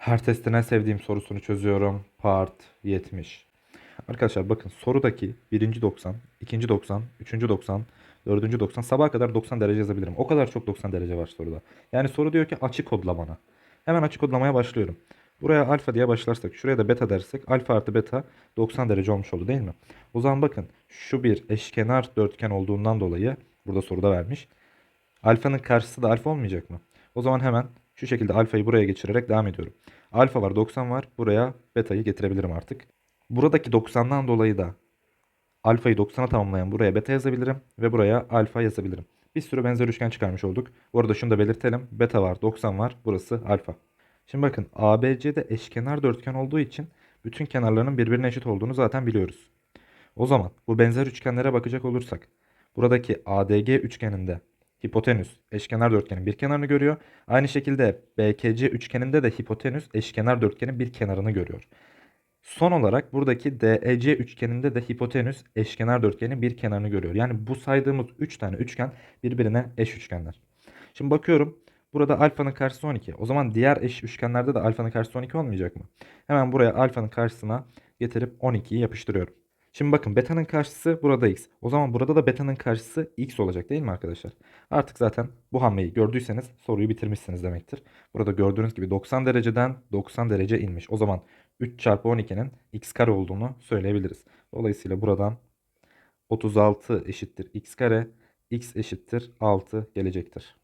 Her testin sevdiğim sorusunu çözüyorum. Part 70. Arkadaşlar bakın sorudaki birinci 90, ikinci 90, üçüncü 90, dördüncü 90 sabaha kadar 90 derece yazabilirim. O kadar çok 90 derece var soruda. Yani soru diyor ki açık kodla bana. Hemen açık kodlamaya başlıyorum. Buraya alfa diye başlarsak şuraya da beta dersek alfa artı beta 90 derece olmuş oldu değil mi? O zaman bakın şu bir eşkenar dörtgen olduğundan dolayı burada soruda vermiş. Alfanın karşısı da alfa olmayacak mı? O zaman hemen şu şekilde alfayı buraya geçirerek devam ediyorum. Alfa var 90 var. Buraya beta'yı getirebilirim artık. Buradaki 90'dan dolayı da alfayı 90'a tamamlayan buraya beta yazabilirim ve buraya alfa yazabilirim. Bir sürü benzer üçgen çıkarmış olduk. Bu arada şunu da belirtelim. Beta var 90 var. Burası alfa. Şimdi bakın ABC'de eşkenar dörtgen olduğu için bütün kenarlarının birbirine eşit olduğunu zaten biliyoruz. O zaman bu benzer üçgenlere bakacak olursak buradaki ADG üçgeninde hipotenüs eşkenar dörtgenin bir kenarını görüyor. Aynı şekilde BKC üçgeninde de hipotenüs eşkenar dörtgenin bir kenarını görüyor. Son olarak buradaki DEC üçgeninde de hipotenüs eşkenar dörtgenin bir kenarını görüyor. Yani bu saydığımız 3 tane üçgen birbirine eş üçgenler. Şimdi bakıyorum burada alfanın karşısı 12. O zaman diğer eş üçgenlerde de alfanın karşısı 12 olmayacak mı? Hemen buraya alfanın karşısına getirip 12'yi yapıştırıyorum. Şimdi bakın beta'nın karşısı burada x. O zaman burada da beta'nın karşısı x olacak değil mi arkadaşlar? Artık zaten bu hamleyi gördüyseniz soruyu bitirmişsiniz demektir. Burada gördüğünüz gibi 90 dereceden 90 derece inmiş. O zaman 3 çarpı 12'nin x kare olduğunu söyleyebiliriz. Dolayısıyla buradan 36 eşittir x kare, x eşittir 6 gelecektir.